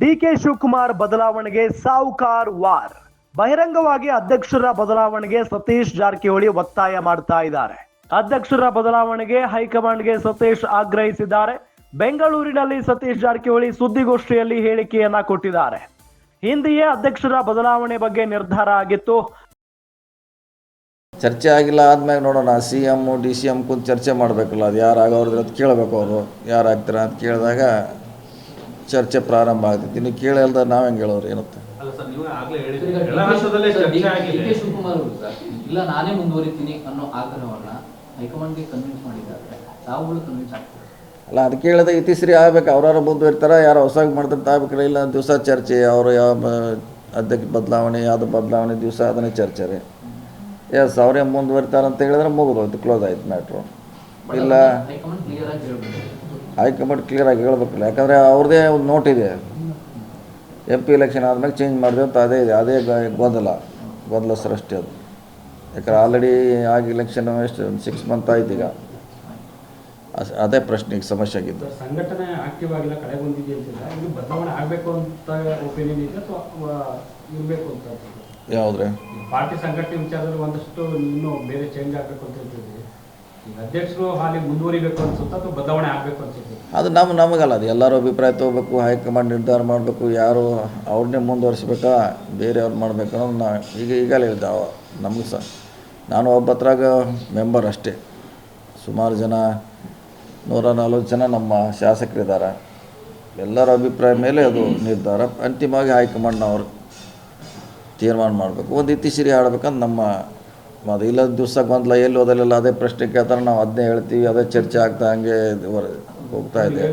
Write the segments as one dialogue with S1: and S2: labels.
S1: DK Shivakumar ಬದಲಾವಣೆಗೆ ಸಾವುಕಾರ್ war. ಬಹಿರಂಗವಾಗಿ ಅಧ್ಯಕ್ಷರ ಬದಲಾವಣೆಗೆ ಸತೀಶ್ ಜಾರಕಿಹೊಳಿ ಒತ್ತಾಯ ಮಾಡ್ತಾ ಇದ್ದಾರೆ. ಅಧ್ಯಕ್ಷರ ಬದಲಾವಣೆಗೆ ಹೈಕಮಾಂಡ್ಗೆ ಸತೀಶ್ ಆಗ್ರಹಿಸಿದ್ದಾರೆ. ಬೆಂಗಳೂರಿನಲ್ಲಿ ಸತೀಶ್ ಜಾರಕಿಹೊಳಿ ಸುದ್ದಿಗೋಷ್ಠಿಯಲ್ಲಿ ಹೇಳಿಕೆಯನ್ನ ಕೊಟ್ಟಿದ್ದಾರೆ. ಹಿಂದೆಯೇ ಅಧ್ಯಕ್ಷರ ಬದಲಾವಣೆ ಬಗ್ಗೆ ನಿರ್ಧಾರ ಆಗಿತ್ತು.
S2: ಚರ್ಚೆ ಆಗಿಲ್ಲ ಆದ್ಮೇಲೆ ನೋಡೋಣ, C M D C M ಕುಂತು ಚರ್ಚೆ ಮಾಡಬೇಕಲ್ಲ, ಅದು ಯಾರಾಗ ಅವ್ರದ್ದು ಕೇಳಬೇಕು ಅವರು. ಯಾರು ಅಂತ ಕೇಳಿದಾಗ ಚರ್ಚೆ ಪ್ರಾರಂಭ ಆಗ್ತೈತಿ. ಇನ್ನು ಕೇಳಲ್ದ ನಾವು ಹೆಂಗೆ ಹೇಳೋರು ಏನತ್ತೆ
S3: ಅಲ್ಲ ಸರ್ ನೀವು ಆಗ್ಲೇ
S4: ಈಗ
S3: ಹೇಳಿದ್ರಿ. ಎಲ್ಲ ಹಂತದಲ್ಲೇ ಚರ್ಚೆ ಆಗಿದೆ.
S4: ಡಿ ಕೆ ಶಿವಕುಮಾರ್ ಸರ್ ಇಲ್ಲ ನಾನೇ ಮುಂದುವರಿತೀನಿ ಅನ್ನೋ ಆಗ್ರಹವನ್ನ ಹೈಕಮಾಂಡ್ಗೆ ಕನ್ವಿನ್ಸ್ ಮಾಡಿದ್ದಾರೆ. ತಾವುಗಳು ಕನ್ವಿನ್ಸ್ ಆಗ್ತಾರೆ?
S2: ಅಲ್ಲ ಅದು ಕೇಳಿದಾಗ ಇತಿಶ್ರೀ ಆಗ್ಬೇಕು. ಅವ್ರವ್ರು ಮುಂದುವರಿತಾರೆ ಯಾರು ಹೊಸಾಗಿ ಮಾಡ್ತಾರೆ ತಾಬೇಕ್ರೆ ಇಲ್ಲ ದಿವಸ ಚರ್ಚೆ ಅವರು ಯಾವ ಅಧ್ಯಕ್ಷ ಬದಲಾವಣೆ ಯಾವ್ದು ಬದಲಾವಣೆ ದಿವಸ ಅದನ್ನೇ ಚರ್ಚೆ ರೀ. ಎಸ್ ಅವರೇ ಮುಂದುವರಿತಾರೆ ಅಂತ ಹೇಳಿದ್ರೆ ಮುಗಿದು ಕ್ಲೋಸ್ ಆಯ್ತು ಮ್ಯಾಟ್ರು ಇಲ್ಲ.
S4: ಹೈಕಮಾಂಡ್
S2: ಕ್ಲಿಯರಾಗಿ ಹೇಳ್ಬೇಕಲ್ಲ ಯಾಕಂದರೆ ಅವ್ರದ್ದೇ ಒಂದು ನೋಟ್ ಇದೆ. ಎಂ ಪಿ ಎಲೆಕ್ಷನ್ ಆದಮೇಲೆ ಚೇಂಜ್ ಮಾಡಿದೆ ಅಂತ ಅದೇ ಇದೆ ಅದೇ ಗೊಂದಲ ಗೊಂದಲ ಸೃಷ್ಟಿ ಅದು. ಯಾಕಂದ್ರೆ ಆಲ್ರೆಡಿ ಆಗಿ ಎಲೆಕ್ಷನ್ ಎಷ್ಟು ಒಂದು ಸಿಕ್ಸ್ ಮಂತ್ ಆಯ್ತು ಈಗ. ಅದೇ ಪ್ರಶ್ನೆ ಈಗ ಸಮಸ್ಯೆ ಆಗಿದ್ದು.
S5: ಸಂಘಟನೆ ಆಕ್ಟಿವ್ ಆಗಿಲ್ಲ ಕಡೆ ಬಂದಿದೆ ಇದು ಬದಲಾವಣೆ ಆಗಬೇಕು ಅಂತ ಒಪಿನಿಯನ್ ಇದೆ ಅಥವಾ ಇರಬೇಕು ಅಂತ
S2: ಯಾವುದ್ರೆ?
S5: ಪಾರ್ಟಿ ಸಂಘಟನೆ ವಿಚಾರದಲ್ಲಿ ಒಂದಷ್ಟು ಇನ್ನೂ ಬೇರೆ ಚೇಂಜ್ ಆಗಬೇಕು ಅಂತ ಹೇಳ್ತಿದ್ವಿ ಅಧ್ಯಕ್ಷರು ಹಾಲಿ ಮುಂದುವರಿಬೇಕು ಅನ್ಸುತ್ತಾ ಅಥವಾ ಬದಲಾವಣೆ ಆಗಬೇಕು ಅನ್ಸುತ್ತೆ?
S2: ಅದು ನಮ್ಮ ನಮಗಲ್ಲ, ಅದು ಎಲ್ಲರೂ ಅಭಿಪ್ರಾಯ ತೊಗೋಬೇಕು, ಹೈಕಮಾಂಡ್ ನಿರ್ಧಾರ ಮಾಡಬೇಕು, ಯಾರು ಅವ್ರನ್ನೇ ಮುಂದುವರಿಸ್ಬೇಕಾ, ಬೇರೆಯವ್ರು ಮಾಡಬೇಕು ಅನ್ನೋದು ನಾ ಈಗ ಈಗಲೇ ಹೇಳಿದ್ದೆ ನಮಗೆ ಸಹ ನಾನು ಒಬ್ಬತ್ರಾಗ ಮೆಂಬರ್ ಅಷ್ಟೇ. ಸುಮಾರು ಜನ, ನೂರ ನಲ್ವತ್ತು ಜನ ನಮ್ಮ ಶಾಸಕರಿದ್ದಾರೆ ಎಲ್ಲರ ಅಭಿಪ್ರಾಯ ಮೇಲೆ ಅದು ನಿರ್ಧಾರ, ಅಂತಿಮವಾಗಿ ಹೈಕಮಾಂಡ್ನವ್ರು ತೀರ್ಮಾನ ಮಾಡಬೇಕು. ಒಂದು ಇತ್ತೀಚಿರಿ ಆಡ್ಬೇಕಂತ ನಮ್ಮ ಅದು ಇಲ್ಲದ ದಿವಸ ಗೊಂದಲ ಎಲ್ಲಿ ಹೋದಲ್ಲೆಲ್ಲ ಅದೇ ಪ್ರಶ್ನೆ ಕೇಳ್ತಾರೆ, ನಾವು ಅದನ್ನೇ ಹೇಳ್ತೀವಿ, ಅದೇ ಚರ್ಚೆ ಆಗ್ತಾ ಹಂಗೆ ಹೋಗ್ತಾ ಇದೆ.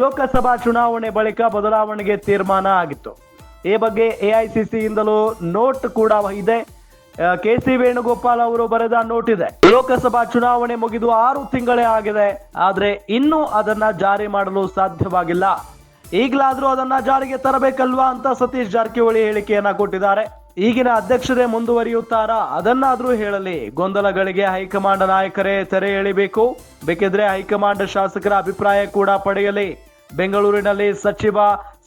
S1: ಲೋಕಸಭಾ ಚುನಾವಣೆ ಬಳಿಕ ಬದಲಾವಣೆಗೆ ತೀರ್ಮಾನ ಆಗಿತ್ತು. ಈ ಬಗ್ಗೆ ಎಐಸಿಸಿಯಿಂದಲೂ ನೋಟ್ ಕೂಡ ಇದೆ. ಕೆ ಸಿ ವೇಣುಗೋಪಾಲ್ ಅವರು ಬರೆದ ನೋಟ್ ಇದೆ. ಲೋಕಸಭಾ ಚುನಾವಣೆ ಮುಗಿದು ಆರು ತಿಂಗಳೇ ಆಗಿದೆ. ಆದ್ರೆ ಇನ್ನೂ ಅದನ್ನ ಜಾರಿ ಮಾಡಲು ಸಾಧ್ಯವಾಗಿಲ್ಲ. ಈಗಲಾದರೂ ಅದನ್ನ ಜಾರಿಗೆ ತರಬೇಕಲ್ವಾ ಅಂತ ಸತೀಶ್ ಜಾರಕಿಹೊಳಿ ಹೇಳಿಕೆಯನ್ನ ಕೊಟ್ಟಿದ್ದಾರೆ. ಈಗಿನ ಅಧ್ಯಕ್ಷರೇ ಮುಂದುವರಿಯುತ್ತಾರಾ? ಅದನ್ನಾದ್ರೂ ಹೇಳಲಿ. ಗೊಂದಲಗಳಿಗೆ ಹೈಕಮಾಂಡ್ ನಾಯಕರೇ ತೆರೆ ಎಳಿಬೇಕು. ಬೇಕಿದ್ರೆ ಹೈಕಮಾಂಡ್ ಶಾಸಕರ ಅಭಿಪ್ರಾಯ ಕೂಡ ಪಡೆಯಲಿ. ಬೆಂಗಳೂರಿನಲ್ಲಿ ಸಚಿವ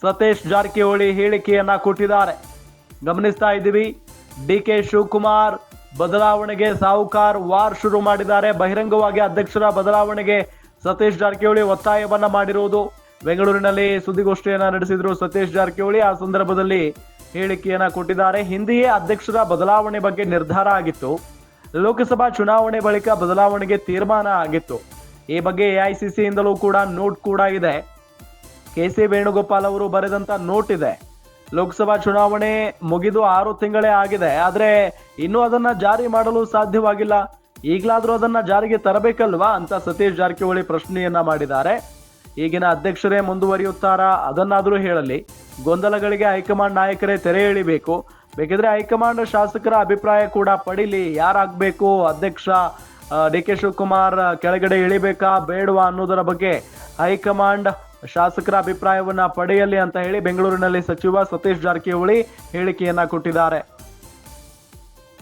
S1: ಸತೀಶ್ ಜಾರಕಿಹೊಳಿ ಹೇಳಿಕೆಯನ್ನ ಕೊಟ್ಟಿದ್ದಾರೆ. ಗಮನಿಸ್ತಾ ಇದ್ದೀವಿ. ಡಿ ಕೆ ಶಿವಕುಮಾರ್ ಬದಲಾವಣೆಗೆ ಸಾಹುಕಾರ್ ವಾರ್ ಶುರು ಮಾಡಿದ್ದಾರೆ. ಬಹಿರಂಗವಾಗಿ ಅಧ್ಯಕ್ಷರ ಬದಲಾವಣೆಗೆ ಸತೀಶ್ ಜಾರಕಿಹೊಳಿ ಒತ್ತಾಯವನ್ನ ಮಾಡಿರುವುದು ಬೆಂಗಳೂರಿನಲ್ಲಿ ಸುದ್ದಿಗೋಷ್ಠಿಯನ್ನ ನಡೆಸಿದ್ರು ಸತೀಶ್ ಜಾರಕಿಹೊಳಿ. ಆ ಸಂದರ್ಭದಲ್ಲಿ ಹೇಳಿಕೆಯನ್ನ ಕೊಟ್ಟಿದ್ದಾರೆ. ಹಿಂದೆಯೇ ಅಧ್ಯಕ್ಷರ ಬದಲಾವಣೆ ಬಗ್ಗೆ ನಿರ್ಧಾರ ಆಗಿತ್ತು. ಲೋಕಸಭಾ ಚುನಾವಣೆ ಬಳಿಕ ಬದಲಾವಣೆಗೆ ತೀರ್ಮಾನ ಆಗಿತ್ತು. ಈ ಬಗ್ಗೆ ಎಐಸಿಸಿಯಿಂದಲೂ ಕೂಡ ನೋಟ್ ಕೂಡ ಇದೆ ಕೆ ಸಿ ವೇಣುಗೋಪಾಲ್ ಅವರು ಬರೆದಂತ ನೋಟ್ ಇದೆ. ಲೋಕಸಭಾ ಚುನಾವಣೆ ಮುಗಿದು ಆರು ತಿಂಗಳೇ ಆಗಿದೆ. ಆದ್ರೆ ಇನ್ನೂ ಅದನ್ನ ಜಾರಿ ಮಾಡಲು ಸಾಧ್ಯವಾಗಿಲ್ಲ. ಈಗಲಾದರೂ ಅದನ್ನ ಜಾರಿಗೆ ತರಬೇಕಲ್ವಾ ಅಂತ ಸತೀಶ್ ಜಾರಕಿಹೊಳಿ ಪ್ರಶ್ನೆಯನ್ನ ಮಾಡಿದ್ದಾರೆ. ಈಗಿನ ಅಧ್ಯಕ್ಷರೇ ಮುಂದುವರಿಯುತ್ತಾರಾ ಅದನ್ನಾದರೂ ಹೇಳಲಿ. ಗೊಂದಲಗಳಿಗೆ ಹೈಕಮಾಂಡ್ ನಾಯಕರೇ ತೆರೆ ಎಳಿಬೇಕು. ಬೇಕಿದ್ರೆ ಹೈಕಮಾಂಡ್ ಶಾಸಕರ ಅಭಿಪ್ರಾಯ ಕೂಡ ಪಡೀಲಿ. ಯಾರಾಗಬೇಕು ಅಧ್ಯಕ್ಷ ಡಿ ಕೆ ಶಿವಕುಮಾರ್ ಕೆಳಗಡೆ ಇಳಿಬೇಕಾ ಬೇಡವಾ ಅನ್ನೋದರ ಬಗ್ಗೆ ಹೈಕಮಾಂಡ್ ಶಾಸಕರ ಅಭಿಪ್ರಾಯವನ್ನ ಪಡೆಯಲಿ ಅಂತ ಹೇಳಿ ಬೆಂಗಳೂರಿನಲ್ಲಿ ಸಚಿವ ಸತೀಶ್ ಜಾರಕಿಹೊಳಿ ಹೇಳಿಕೆಯನ್ನ ಕೊಟ್ಟಿದ್ದಾರೆ.